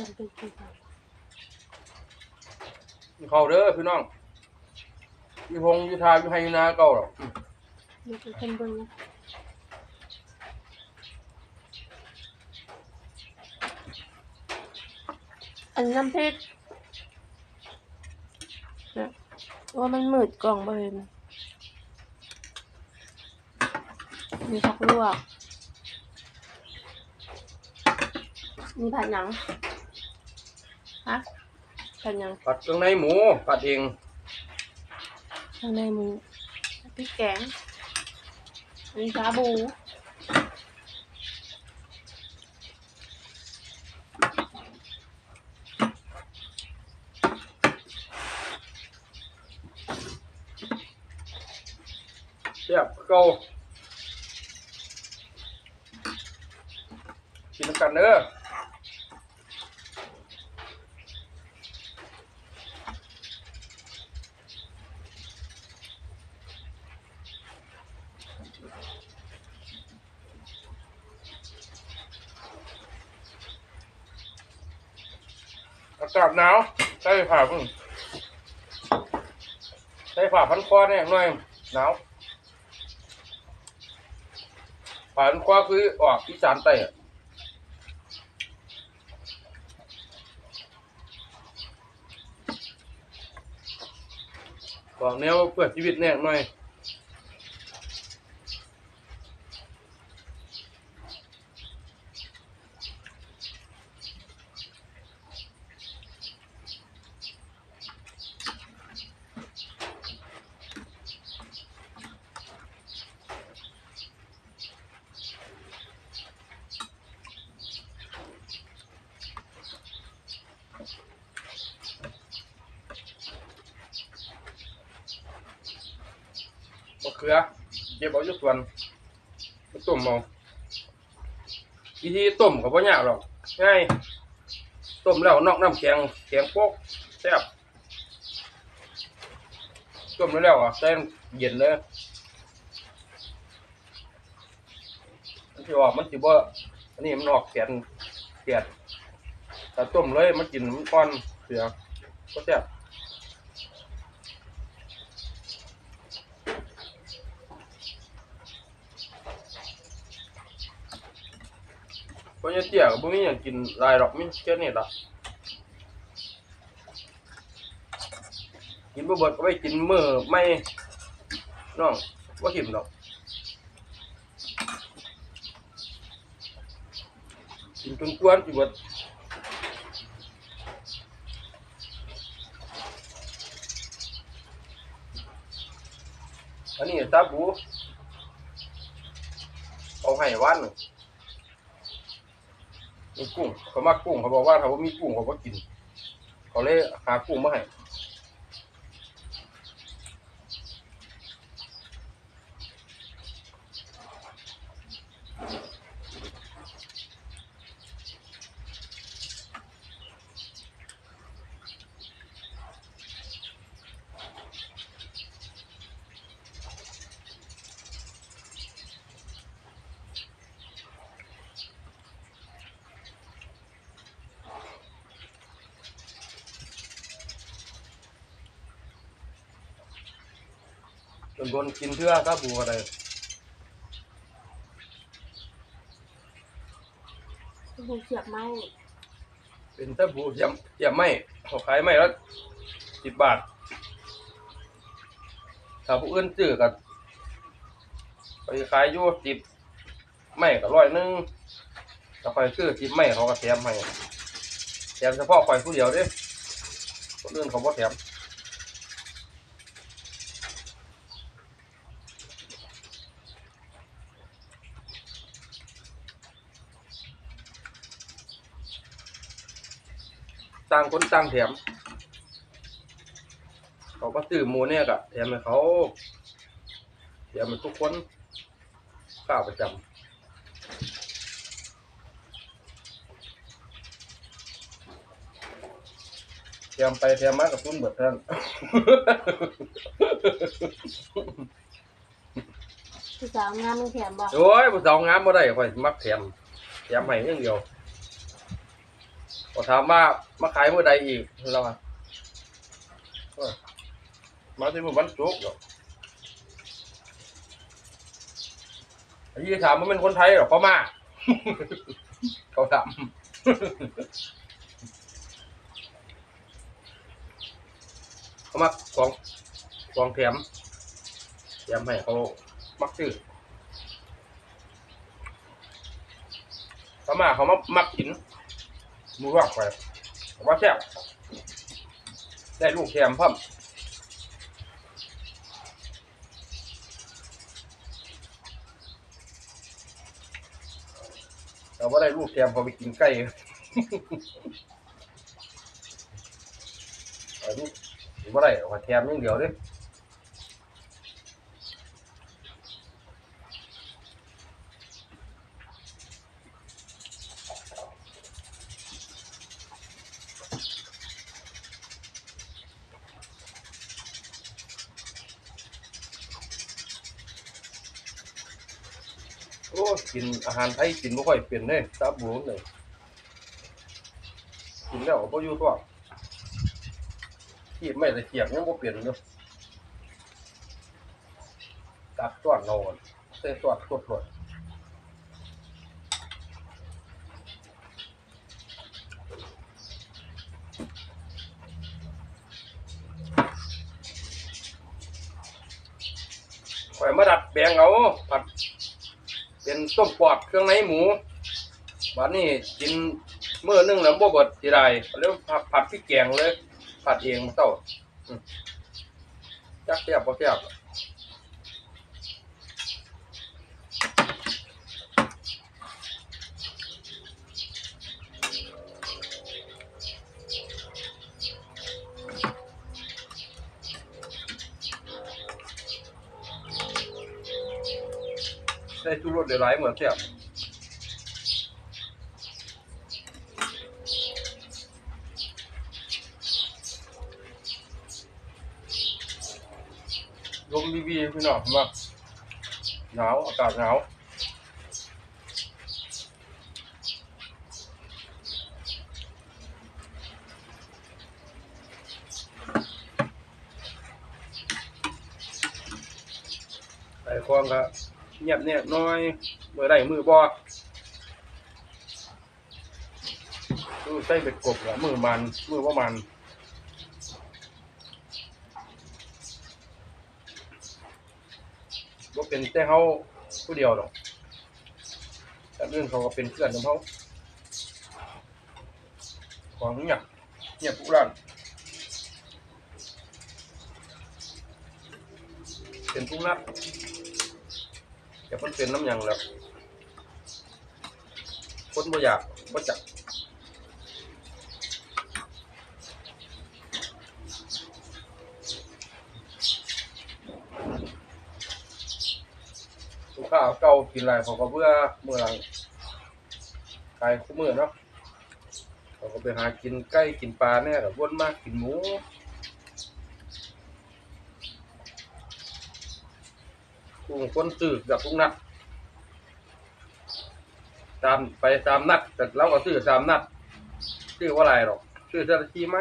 เป็นเป็นกี่าเข้าเด้อพี่น้องอยู่พงอยู่ทาอยู่ไฮนาเก่าหรอกอืมดูเป็นคนเบิ่งนะอันน้ำพริกนะว่ามันมืดกล่องบ่เห็นมีผักลวก มีผัดหยัง ฮะผัดหยังผัดเครื่องในหมูผัดเองข้างในหมูพริกแกงอันนี้ชาบูแซ่บเก่ากินน้ำกันเด้อ อากาศหนาวใส่ผ้าพึ่งใส่ผ้าพันคอเนี่ยหน่อยหนาวผ่านคว้าคือออกอีสานใต้อะบอกแนวเพื่อชีวิตเนี่ยหน่อย มะเขือเก็บเอาอยู่ส่วนไปต้มเอาวิธีต้มก็บ่ยากหรอกง่ายต้มแล้วนอกน้ำแข็งแข็งโป๊กแซ่บต้มแล้วอะใส่น้ำเย็นเลยมันสิออกมันสิบ่อันนี้มันออกแข็งแข็งแต่ต้มเลยมันกินมันก้อนเสือก็แซ่บ เพราะเนี่ยเตี้ยบ่มีหยังกินลายหรอกมีแค่นี้ล่ะกินบ่เบิดก็ไปกินมื้อไม่น้องบ่หิมดอกกินจนกวนสิเบิดอันนี้ตาบูเอาให้วันหนึ่ง กุ้งเขามากกุ้งเขาบอกว่าถ้าว่ามีกุ้งเขาก็กิน เขาเลยหากุ้งมาให้ นบนกินเพื่อถ้าบูอะไรบูเสียบไม้เป็นถ้าบูเยี่ยมเยี่ยมไม่เขาขายไม่แล้วสิบบาทถ้าผู้อื่นซื้อกันไปขายอยู่สิบไม่ก็ร้อยหนึงถ้าไปซื้อสิบไม่เขาก็แถมให้แถมเฉพาะข่อยผู้เดียวเด้คนอื่นเขาบ่แถม ต่างคนต่างแถม เขาก็ซื้อหมูเนี่ยกะแถมให้เขาแถมให้ทุกคนข้าวประจำแถมไปแถมมากับตุ้นเบิดเท่านั้นผู้สาวงามมึงแถมบ่โอ้ยผู้สาวงามบ่ได้ข่อยมักแถมแถมให้อย่างเดียวขอ ก็ถามว่ามาขายเมื่อใดอีกเราว่าเออมาที่มื้อวันศุกเหรอไอ้ยี่ถามว่าเป็นคนไทยเหรอพ่อมาเขาถามเขามักของของแถมแถมให้เขามักซื้อเขามาเขามามักกิน หมูรอกไปว่าแซ่บได้ลูกแถมพิ่มแต่ว่าได้ลูกแถมเขาไปกินไก่เอาลูกหรือว่าได้เอาแถมอย่างเดียวเด้โอ้ กินอาหารไทยกินไม่ค่อยเปลี่ยนเลยตาบูเลยกินแล้วก็อยู่ตัวขีดไม่ละเกียบยังบ่เปลี่ยนอยู่ตัดต้วนนอนเส้นต้วนตดหลดข่อยมาดัดแปลงเอาผัด เป็นต้มปอดเครื่องในหมูวันนี้กินเมื่อนึ่งแล้วบ่บดทีไรแล้วผัดผัดพริกแกงเลย ผัดเองมาเต้าจักแซ่บบ่แซ่บ ได้ชูรสได้หลายเหมือนแซ่บลมบีบีพี่น้องมาหนาวอากาศหนาวไอ้ควงก็ เงียบเนี่ยน้อยเมื่อได้มือบ่มือใส่เป็ดกบละมือมันมือว่ามันว่าเป็นแต่เขาผู้เดียวหรอกแต่เรื่องเขาก็เป็นเพื่อนของเขาของเงียบเงียบทุกร้านเป็นทุกนัด แต่มันเป็นน้ำยังแล้วคนบ่อยากบ่จักลูกค้าเก่ากินอะไรเขาก็เบื่อเมื่อหลังขายคู่มือเนาะเขาก็ไปหากินไก่กินปลาเนี่ยกับวนมากกินหมู กุ้งคนซื้อกับทุกนัดตามไปตามนัดแต่เราก็ซื้อตามนัดซื้อว่าอะไรหรอกซื้อเจ้าหน้าที่ไหม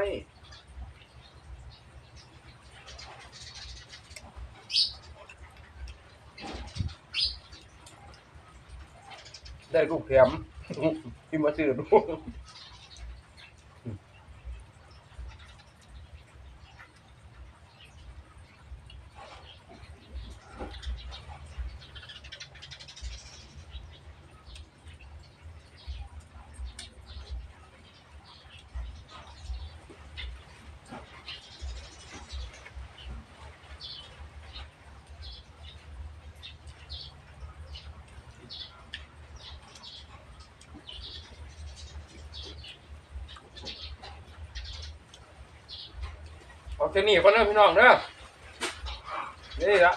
ได้ลูกแถมที่มาซื้อดู เอาแค่นี้ก่อนเด้อพี่น้องเด้อนี่ละ